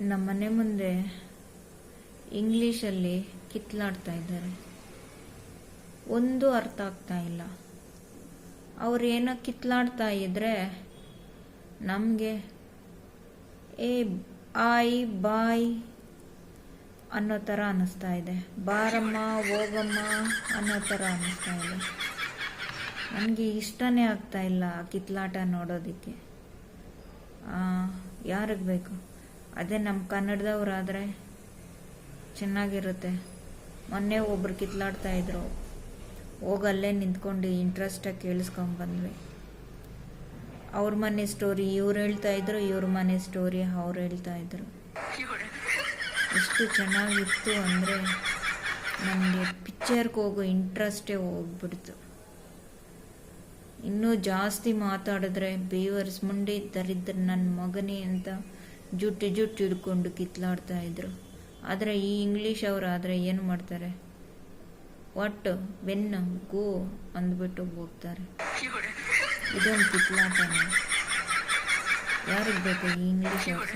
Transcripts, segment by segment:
ನಮ್ಮ ಮನೆ ಮುಂದೆ ಇಂಗ್ಲೀಷಲ್ಲಿ ಕಿತ್ಲಾಡ್ತಾ ಇದ್ದಾರೆ. ಒಂದು ಅರ್ಥ ಆಗ್ತಾ ಇಲ್ಲ. ಅವ್ರು ಏನೋ ಕಿತ್ಲಾಡ್ತಾ ಇದ್ರೆ ನಮಗೆ ಏ, ಆಯ್, ಬಾಯ್ ಅನ್ನೋ ಥರ ಅನ್ನಿಸ್ತಾ ಇದೆ. ಬಾರಮ್ಮ, ಹೋಗಮ್ಮ ಅನ್ನೋ ಥರ ಅನ್ನಿಸ್ತಾ ಇದೆ. ನನಗೆ ಇಷ್ಟನೇ ಆಗ್ತಾ ಇಲ್ಲ ಕಿತ್ಲಾಟ ನೋಡೋದಕ್ಕೆ. ಯಾರಿಗೆ ಬೇಕು? ಅದೇ ನಮ್ಮ ಕನ್ನಡದವ್ರಾದರೆ ಚೆನ್ನಾಗಿರುತ್ತೆ. ಮೊನ್ನೆ ಒಬ್ರು ಕಿತ್ಲಾಡ್ತಾ ಇದ್ರು. ಹೋಗಲ್ಲೇ ನಿಂತ್ಕೊಂಡು ಇಂಟ್ರೆಸ್ಟಾಗಿ ಕೇಳಿಸ್ಕೊಂಬಂದ್ವಿ ಅವ್ರ ಮನೆ ಸ್ಟೋರಿ ಇವ್ರು ಹೇಳ್ತಾ ಇದ್ರು, ಇವ್ರ ಮನೆ ಸ್ಟೋರಿ ಅವ್ರು ಹೇಳ್ತಾ ಇದ್ರು. ಎಷ್ಟು ಚೆನ್ನಾಗಿತ್ತು ಅಂದರೆ ನನಗೆ ಪಿಕ್ಚರ್ಗೆ ಹೋಗೋ ಇಂಟ್ರೆಸ್ಟೇ ಹೋಗ್ಬಿಡ್ತು. ಇನ್ನೂ ಜಾಸ್ತಿ ಮಾತಾಡಿದ್ರೆ ಬೇವರ್ಸ್ ಮುಂಡೆ ದರಿದ್ರ ನನ್ನ ಮಗನೇ ಅಂತ ಜುಟ್ಟು ಜುಟ್ಟು ಹಿಡ್ಕೊಂಡು ಕಿತ್ಲಾಡ್ತಾ ಇದ್ರು. ಆದರೆ ಈ ಇಂಗ್ಲೀಷ್ ಅವರಾದರೆ ಏನು ಮಾಡ್ತಾರೆ? ಒಟ್ಟು ಬೆನ್ನು, ಗೋ ಅಂದ್ಬಿಟ್ಟು ಹೋಗ್ತಾರೆ. ಇದೊಂದು ಕಿತ್ಲಾಟ ಯಾರಿಗೆ ಬೇಕು ಈ ಇಂಗ್ಲೀಷ್ ಅವ್ರ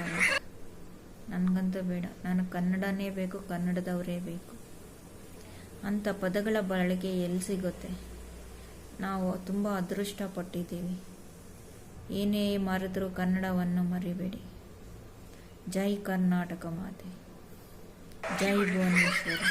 ನನಗಂತೂ ಬೇಡ. ನಾನು ಕನ್ನಡನೇ ಬೇಕು, ಕನ್ನಡದವರೇ ಬೇಕು. ಅಂಥ ಪದಗಳ ಬಳಕೆ ಎಲ್ಲಿ ಸಿಗುತ್ತೆ? ನಾವು ತುಂಬ ಅದೃಷ್ಟ ಪಟ್ಟಿದ್ದೀವಿ ಏನೇ ಮರೆದರೂ ಕನ್ನಡವನ್ನು ಮರಿಬೇಡಿ. జై కర్ణాటక మాతే జై భువనేశ్వరి